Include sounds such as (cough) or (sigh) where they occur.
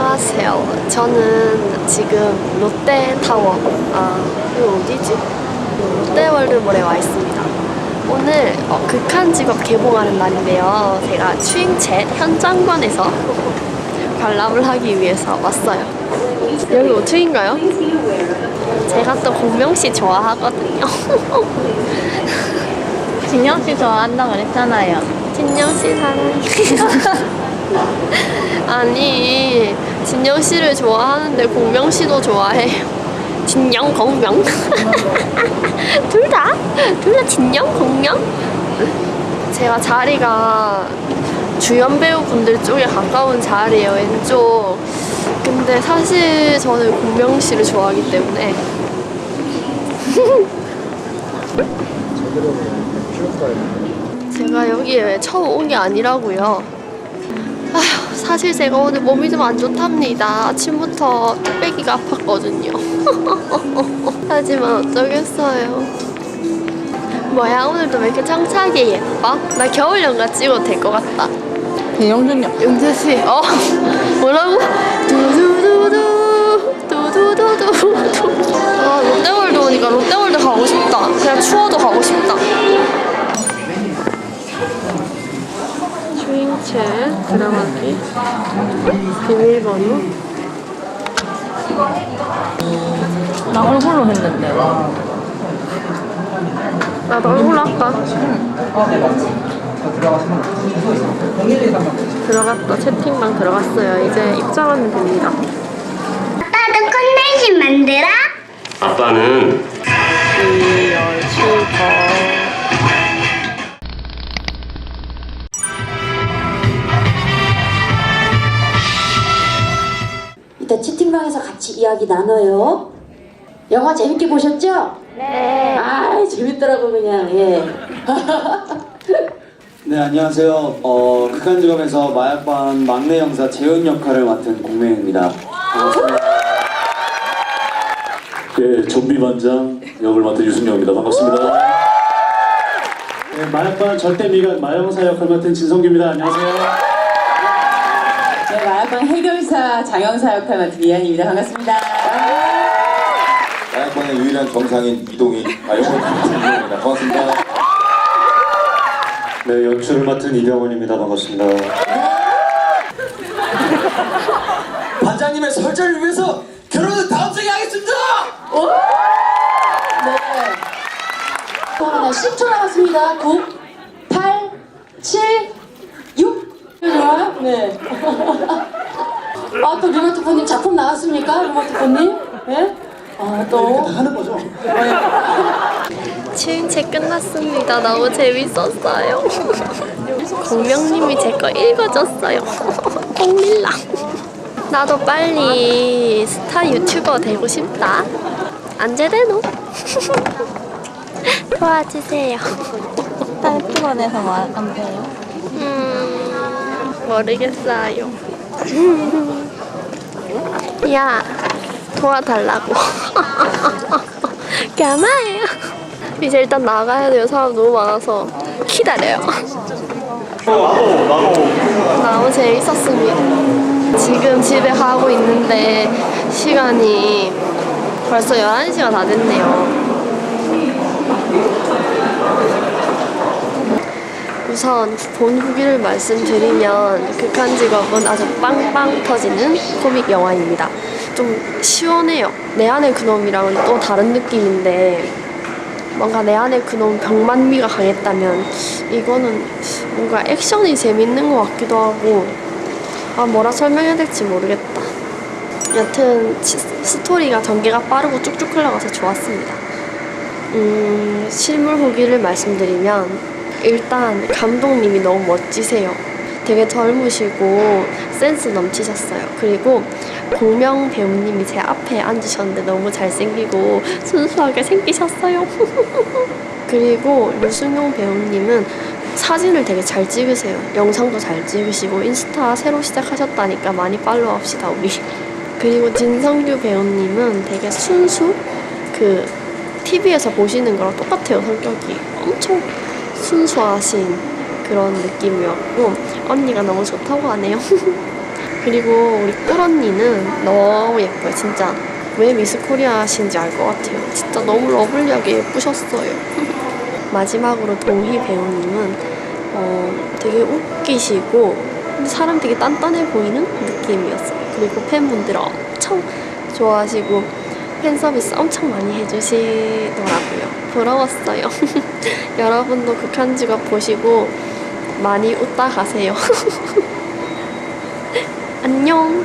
안녕하세요. 저는 지금 롯데타워, 아, 이거 어디지? 롯데월드몰에 와 있습니다. 오늘 어, 극한 직업 개봉하는 날인데요. 제가 추잉챗 현장관에서 (laughs) 관람을 하기 위해서 왔어요. 여기 5층인가요? 제가 또 공명씨 좋아하거든요. (laughs) 진영 씨 좋아한다 그랬잖아요. 진영 씨 사랑해. (laughs) 아니, 진영 씨를 좋아하는데 공명 씨도 좋아해요. (laughs) 진영, 공명. (laughs) 둘 다? 둘 다 진영, 공명? 제가 자리가 주연 배우분들 쪽에 가까운 자리예요, 왼쪽. 근데 사실 저는 공명 씨를 좋아하기 때문에. (laughs) 제가 여기에 처음 온 게 아니라고요. 사실 제가 오늘 몸이 좀 안 좋답니다. 아침부터 뚝배기가 아팠거든요. (laughs) 하지만 어쩌겠어요. 뭐야, 오늘도 왜 이렇게 창차게 예뻐? 나 겨울 연가 찍어도 될 것 같다. 김영준요. 영재 씨, 어? (laughs) 뭐라고? 두두두두, 두두두두. (laughs) 아, 롯데월드 오니까 롯데월드 가고 싶다. 그냥 추워도 가고 싶다. 주인체 들어가기 비밀번호 나 얼굴로 했는데. 나도 얼굴 할까? 들어갔다 채팅방 들어갔어요 이제 입장하면 됩니다 나도 콘텐츠 만들어? 아빠는 채팅방에서 같이 이야기 나눠요. 영화 재밌게 보셨죠? 네. 아, 재밌더라고 그냥. 예. (laughs) 네 안녕하세요. 어, 극한직업에서 마약반 막내 형사 재은 역할을 맡은 공명입니다. 반갑습니다. 예, 좀비 반장 역을 맡은 유승용입니다. 반갑습니다. 네, 마약반 절대 미각 마영사 역할 맡은 진성규입니다. 안녕하세요. 장영사 역할 맡은 이한입니다. 반갑습니다. 마약관의 유일한 정상인 이동희 아 영어 이동입니다. 반갑습니다. 네, 연출을 맡은 이병헌입니다. 반갑습니다. 반장님의 설자를 위해서 결혼은 다음 생에 하겠습니다. 네. 또 하나 10초 남았습니다. 9, 8, 7, 6. 좋아요? 네. 아, 또 르마트포님 작품 나왔습니까? 르마트포님? 예? 아, 또. 하는 거죠? 추인체 끝났습니다. 너무 재밌었어요. 공명님이 제 거 읽어줬어요. (laughs) 꽁밀랑. 나도 빨리 스타 유튜버 되고 싶다. 안제대노. (laughs) 도와주세요. 탈주원에서 뭐안 돼요? 음, 모르겠어요. 야, 도와달라고. (laughs) 가마예요. 이제 일단 나가야 돼요. 사람 너무 많아서 기다려요. 너무 재밌었습니다. 지금 집에 가고 있는데 시간이 벌써 11시가 다 됐네요. 우선 본 후기를 말씀드리면 극한 직업은 아주 빵빵 터지는 코믹 영화입니다. 좀 시원해요. 내 안의 그놈이랑은 또 다른 느낌인데 뭔가 내 안의 그놈 병만미가 강했다면 이거는 뭔가 액션이 재밌는 것 같기도 하고 아 뭐라 설명해야 될지 모르겠다. 여튼 치- 스토리가 전개가 빠르고 쭉쭉 흘러가서 좋았습니다. 음, 실물 후기를 말씀드리면 일단 감독님이 너무 멋지세요. 되게 젊으시고 센스 넘치셨어요. 그리고 공명 배우님이 제 앞에 앉으셨는데 너무 잘생기고 순수하게 생기셨어요. (laughs) 그리고 류승용 배우님은 사진을 되게 잘 찍으세요. 영상도 잘 찍으시고 인스타 새로 시작하셨다니까 많이 팔로우 합시다 우리. 그리고 진성규 배우님은 되게 순수 그 TV에서 보시는 거랑 똑같아요 성격이 엄청 순수하신 그런 느낌이었고 언니가 너무 좋다고 하네요. (laughs) 그리고 우리 꿀 언니는 너무 예뻐요, 진짜. 왜 미스 코리아 하신지 알 것 같아요. 진짜 너무 러블리하게 예쁘셨어요. (laughs) 마지막으로 동희 배우님은 어, 되게 웃기시고 사람 되게 단단해 보이는 느낌이었어요. 그리고 팬분들 엄청 좋아하시고 팬 서비스 엄청 많이 해주시더라고요. 부러웠어요. (laughs) 여러분도 극한 직업 보시고 많이 웃다 가세요. (laughs) 안녕.